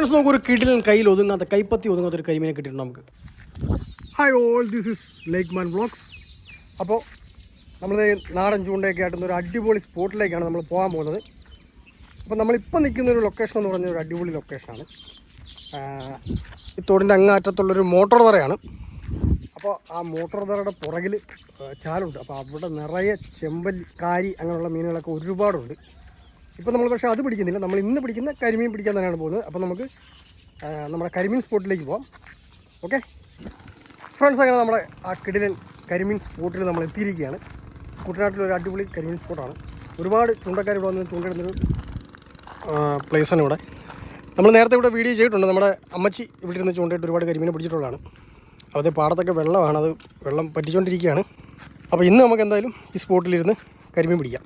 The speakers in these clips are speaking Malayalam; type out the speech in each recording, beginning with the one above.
ഫ്രണ്ട്സ് നമുക്ക് ഒരു കിടിലൻ കയ്യിൽ ഒതുങ്ങാത്ത കൈപ്പത്തി ഒതുങ്ങാത്ത ഒരു കരിമീനെ കിട്ടിയിട്ടുണ്ട് നമുക്ക്. Hi all this is lake man vlogs അപ്പോൾ നമ്മൾ നാടൻ ചൂണ്ടയൊക്കെ ആയിട്ടുന്ന ഒരു അടിപൊളി സ്പോട്ടിലേക്കാണ് നമ്മൾ പോകാൻ പോകുന്നത്. അപ്പോൾ നമ്മളിപ്പോൾ നിൽക്കുന്ന ഒരു ലൊക്കേഷൻ എന്ന് പറഞ്ഞ ഒരു അടിപൊളി ലൊക്കേഷനാണ് ഈ തോടിന്റെ അങ്ങാറ്റത്തുള്ളൊരു മോട്ടോർ തറയാണ്. അപ്പോൾ ആ മോട്ടോർ തറയുടെ പുറകിൽ ചാലുണ്ട്. അപ്പോൾ അവിടെ നിറയെ ചെമ്പൽ കാരി അങ്ങനെയുള്ള മീനുകളൊക്കെ ഒരുപാടുണ്ട്. ഇപ്പോൾ നമ്മൾ പക്ഷേ അത് പിടിക്കുന്നില്ല. നമ്മൾ ഇന്ന് പിടിക്കുന്ന കരിമീൻ പിടിക്കാൻ തന്നെയാണ് പോകുന്നത്. അപ്പോൾ നമുക്ക് നമ്മുടെ കരിമീൻ സ്പോട്ടിലേക്ക് പോവാം. ഓക്കെ? ഫ്രണ്ട്സ് അങ്ങനെ നമ്മുടെ ആ കിടിലൻ കരിമീൻ സ്പോട്ടിൽ നമ്മൾ എത്തിയിരിക്കുകയാണ്. കുട്ടനാട്ടിൽ ഒരു അടിപൊളി കരിമീൻ സ്പോട്ടാണ്. ഒരുപാട് ചൂണ്ടക്കാർ ഇവിടെ വന്ന് ചൂണ്ടിടുന്നൊരു പ്ലേസാണ് ഇവിടെ. നമ്മൾ നേരത്തെ ഇവിടെ വീഡിയോ ചെയ്തിട്ടുണ്ട്. നമ്മുടെ അമ്മച്ചി ഇവിടെ ഇരുന്ന് ചൂണ്ടയിട്ട് ഒരുപാട് കരിമീൻ പിടിച്ചിട്ടുള്ളതാണ്. അതേ പാടത്തൊക്കെ വെള്ളമാണ്. അത് വെള്ളം പറ്റിച്ചുകൊണ്ടിരിക്കുകയാണ് അപ്പോൾ ഇന്ന് നമുക്ക് എന്തായാലും ഈ സ്പോട്ടിലിരുന്ന് കരിമീൻ പിടിക്കാം.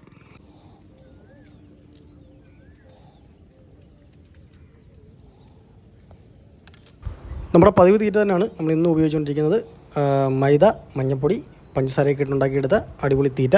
നമ്മുടെ പതിവ് തീറ്റ തന്നെയാണ് നമ്മൾ ഇന്ന് ഉപയോഗിച്ചുകൊണ്ടിരിക്കുന്നത്. മൈദ മഞ്ഞൾപ്പൊടി പഞ്ചസാരയൊക്കെ ഇട്ടുണ്ടാക്കിയെടുത്ത അടിപൊളി തീറ്റ.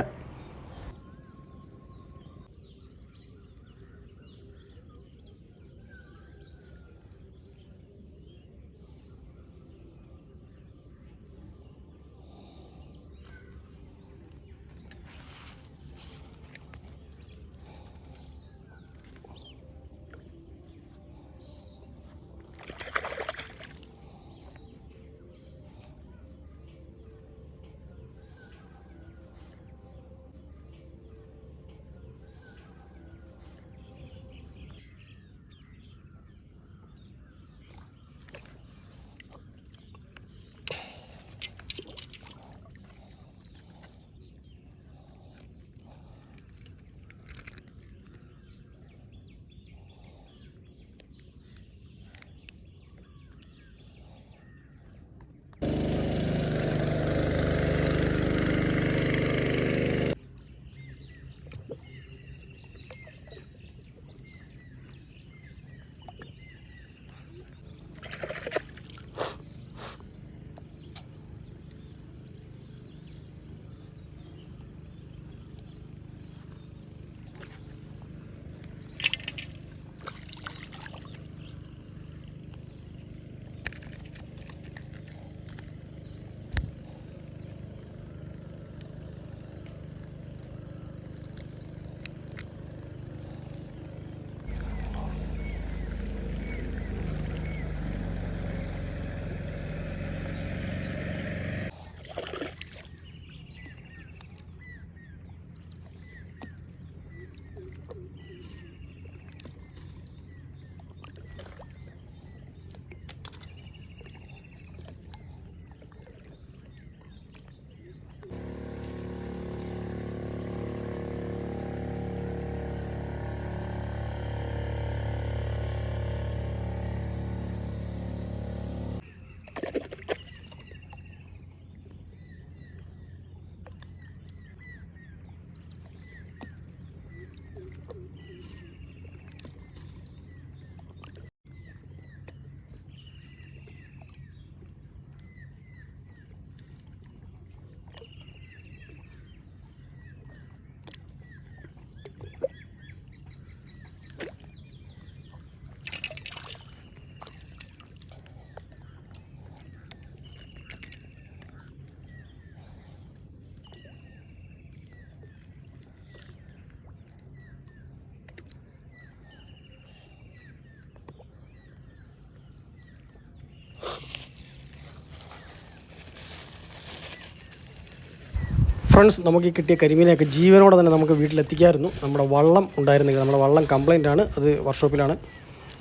ഫ്രണ്ട്സ് നമുക്ക് കിട്ടിയ കരിമീനെയൊക്കെ ജീവനോടെ തന്നെ നമുക്ക് വീട്ടിലെത്തിക്കായിരുന്നു. നമ്മുടെ വള്ളം ഉണ്ടായിരുന്നില്ല. നമ്മുടെ വള്ളം കംപ്ലൈന്റ് ആണ്. അത് വർക്ക്ഷോപ്പിലാണ്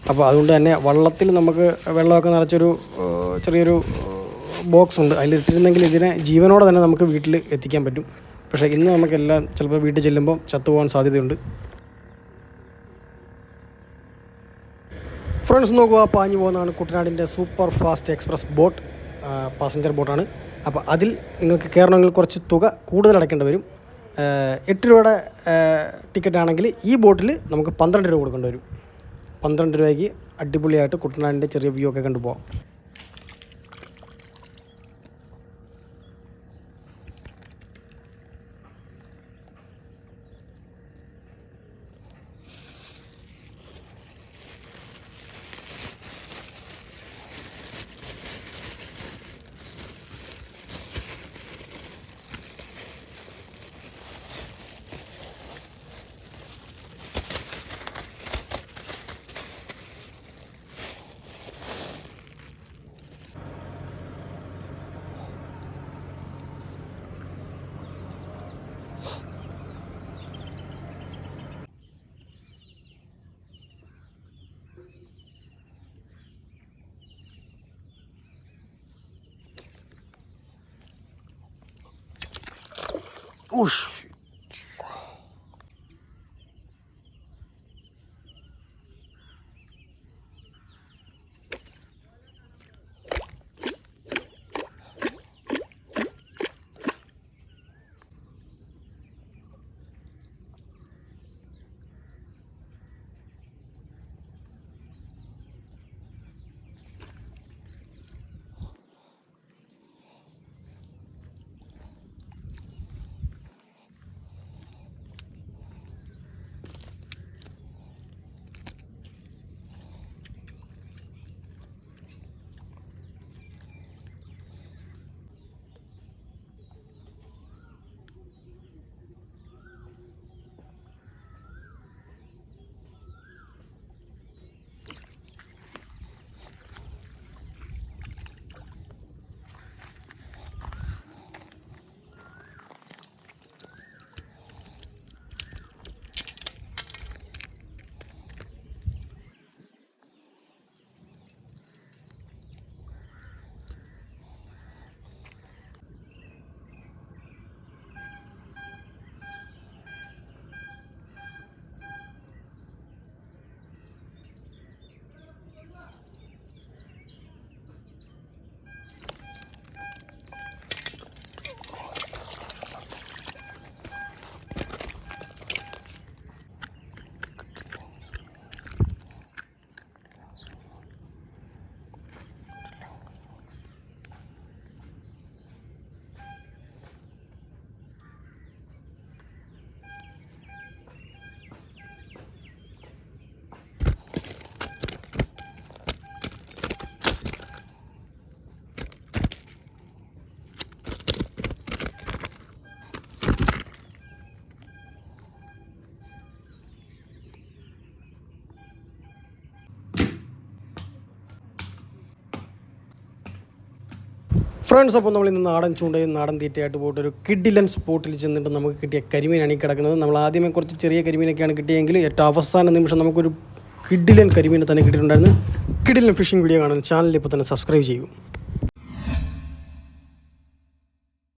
അപ്പോൾ അതുകൊണ്ട് തന്നെ വള്ളത്തിൽ നമുക്ക് വെള്ളമൊക്കെ നിറച്ചൊരു ചെറിയൊരു ബോക്സ് ഉണ്ട്. അതിലിട്ടിരുന്നെങ്കിൽ ഇതിനെ ജീവനോടെ തന്നെ നമുക്ക് വീട്ടിൽ എത്തിക്കാൻ പറ്റും. പക്ഷേ ഇന്ന് നമുക്കെല്ലാം ചിലപ്പോൾ വീട്ടിൽ ചെല്ലുമ്പോൾ ചത്തുപോകാൻ സാധ്യതയുണ്ട്. ഫ്രണ്ട്സ് നോക്കുക പാഞ്ഞു പോകുന്നതാണ് കുട്ടനാടിന്റെ super fast express boat. Passenger ബോട്ടാണ് അപ്പോൾ അതിൽ നിങ്ങൾക്ക് കയറണമെങ്കിൽ കുറച്ച് തുക കൂടുതൽ അടയ്ക്കേണ്ടി വരും. എട്ട് രൂപയുടെ ടിക്കറ്റ് ആണെങ്കിൽ ഈ ബോട്ടിൽ നമുക്ക് പന്ത്രണ്ട് രൂപ കൊടുക്കേണ്ടി വരും. പന്ത്രണ്ട് രൂപയ്ക്ക് അടിപൊളിയായിട്ട് കുട്ടനാടിന്റെ ചെറിയ വ്യൂ ഒക്കെ കണ്ടുപോകാം Уж. ഫ്രണ്ട്സ് അപ്പോൾ നമ്മൾ ഇന്ന് നാടൻ ചൂണ്ടയും നാടൻ തീറ്റയായിട്ട് പോയിട്ട് ഒരു കിഡിലൻ സ്പോട്ടിൽ ചെന്നിട്ട് നമുക്ക് കിട്ടിയ കരിമീനാണ് ഈ കിടക്കുന്നത്. നമ്മൾ ആദ്യമേ കുറച്ച് ചെറിയ കരിമീനൊക്കെയാണ് കിട്ടിയെങ്കിൽ ഏറ്റവും അവസാന നിമിഷം നമുക്കൊരു കിഡിലൻ കരിമീനെ തന്നെ കിട്ടിയിട്ടുണ്ടായിരുന്നു. കിഡിലൻ ഫിഷിംഗ് വീഡിയോ കാണാൻ ചാനൽ ഇപ്പോൾ തന്നെ സബ്സ്ക്രൈബ് ചെയ്യൂ.